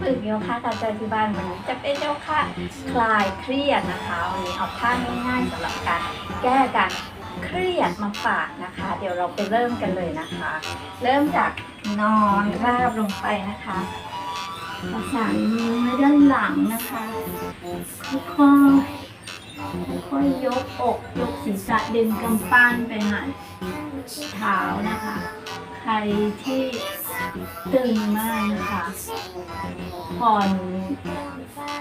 ฝึกโยคะกับใจที่บ้านวันนี้จะเป็นโยคะคลายเครียดนะคะวันนี้เอาท่าง่ายๆสำหรับการแก้การเครียดมาฝากนะคะ เดี๋ยวเราไปเริ่มกันเลยนะคะ เริ่มจากนอนราบลงไปนะคะประสานมือด้านหลังนะคะค่อยๆค่อยๆยกอกยกศีรษะดึงกำปั้นไปหาเท้านะคะ ใครที่ ตึงมากนะคะผ่อน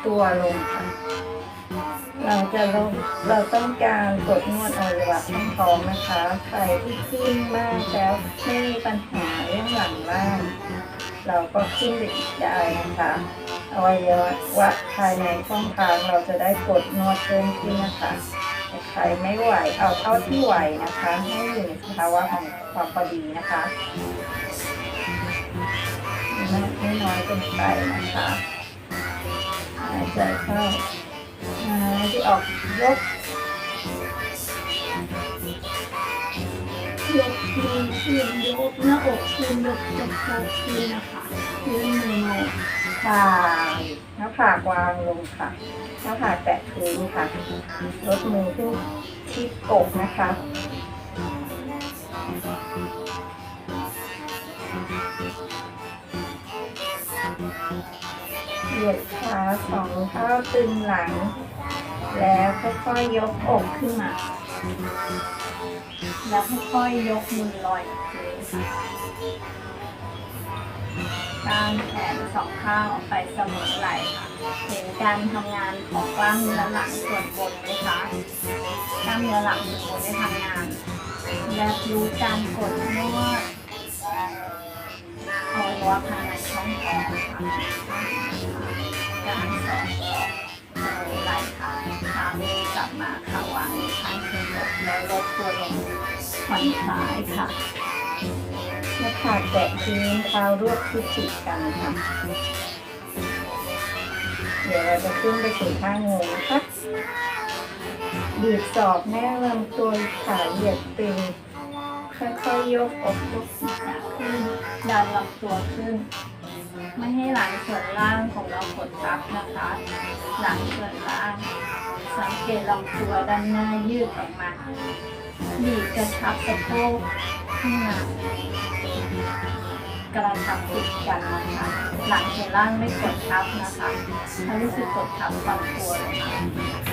ตัวลงค่ะเราจะลงเราต้องการกดนวดอวัยวะช่องท้องนะคะใครที่ขึ้นมากแล้วไม่มีปัญหาเรื่องหลังล่างเราก็ขึ้นไปอีกได้นะคะอวัยวะภายในช่องทางเราจะได้กดนวดเพิ่มขึ้นนะคะแต่ใครไม่ไหวเอาเท่าที่ไหวนะคะ ให้อยู่ในภาวะของความพอดีนะคะ น้อยเกินไปนะคะหายใจเข้าหายใจออกยกยกทีขึ้นยกหน้าอกขึ้นยกสะโพกขึ้นนะคะยื่นมือมาค่ะหน้าผากวางลงค่ะหน้าผากแตะพื้นค่ะลดมือขึ้นที่อกนะคะ ยียดขาสองเท้าตึงหลัง แล้วค่อยๆยกอกขึ้นมา แล้วค่อยๆยกมือลอยพื้นค่ะกางแขนสองข้างออกไปเสมอไหล่ค่ะ เห็นการทำงานของกล้ามเนื้อหลังส่วนบนไหมคะ กล้ามเนื้อหลังส่วนบนได้ทำงาน และรู้การกดนวด อวัยวภายในช่องท้องค่ะการสองเสมอไหล่ค่ะขามือกลับมาขาวางข้างขึ้นอกแล้วลดตัวลงผ่อนคลายค่ะหน้าผากแตะพื้นเท้ารวบที่ติดกันค่ะ เดี๋ยวเราจะขึ้นไปถึงข้างงูนะคะบีบศอกแน่ลำตัวขาเหยียดตึง ค่อยๆยกอกยกศีรษะขึ้นดันลำตัวขึ้น ไม่ให้หลังส่วนล่างของเรากดทับนะคะ หลังส่วนล่าง สังเกตลำตัวด้านหน้ายืดออกมาบีบกระชับสะโพกข้างหลังกระชับติดกันนะคะหลังส่วนล่างไม่กดทับนะคะถ้ารู้สึกกดทับฝั่งตัวเลยค่ะ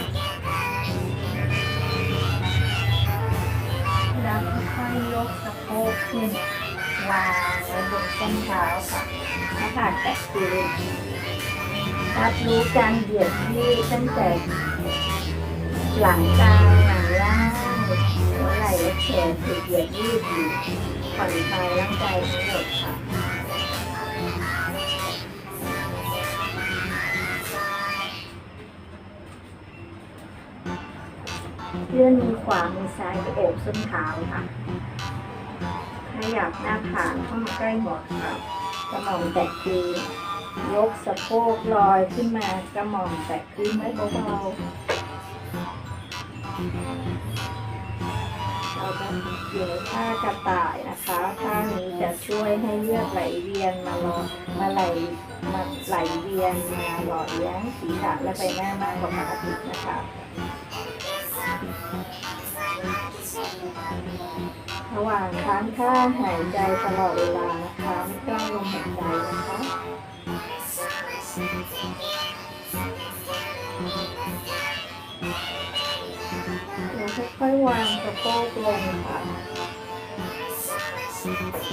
วางไว้บนส้นเท้าค่ะหน้าผากแตะพื้นรับรู้การเหยียดยืดตั้งแต่หลังกลางหลังล่างหัวไหล่และแขนถูกเหยียดยืดอยู่ผ่อนคลายร่างกายทั้งหมดค่ะเลื่อนมือขวามือซ้ายไปโอบส้นเท้าค่ะ ขยับหน้าผากเข้ามาใกล้หัวเข่ากระหม่อมแตะพื้นยกสะโพกลอยขึ้นมากระหม่อมแตะพื้นไว้เบาๆเราจะอยู่ในท่ากระต่ายนะคะท่านี้จะช่วยให้เลือดไหลเวียนมาหล่อมาไหลมาไหลเวียนมาหล่อเลี้ยงศีรษะและใบหน้ามากกว่าปกตินะคะ ระหว่างค้างค่าหายใจตลอดเวลานะคะไม่ต้องลมหายใจนะคะแล้วค่อยๆวางสะโพกลงค่ะ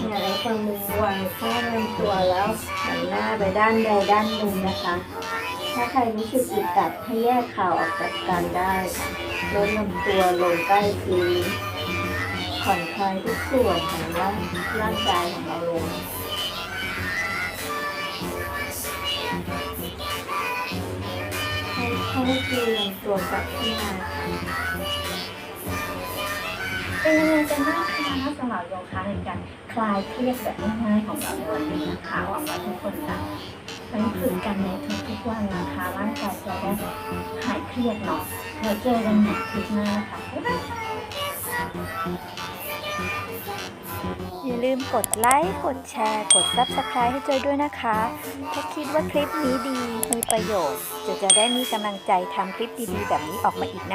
เนี่ยแล้วก็มือวางข้างลำตัวแล้วหันหน้าไปด้านใดด้านหนึ่งนะคะ ถ้าใครรู้สึกอึดอัดให้แยกข่าวออกจากกันได้ลดลำตัวลงใกล้พื้น ผ่อนคลายทุกส่วนของร่างร่างกายของเราลงให้เข้าคืนตัวกลับขึ้นมาเป็นยังไงกันบ้างคะสำหรับโยคะในการคลายเครียดแบบง่ายๆของเราในวันนี้นะคะหวังว่าทุกคนจะไปฝึกกันในทุกๆวันนะคะร่างกายจะได้หายเครียดเนาะแล้วเจอกันใหม่คลิปหน้าค่ะบ๊ายบาย อย่าลืมกดไลค์ กดแชร์ กด Subscribe ให้จอยด้วยนะคะ ถ้าคิดว่าคลิปนี้ดี มีประโยชน์จะจะได้มีกำลังใจทำคลิปดีๆ แบบนี้ออกมาอีกนะ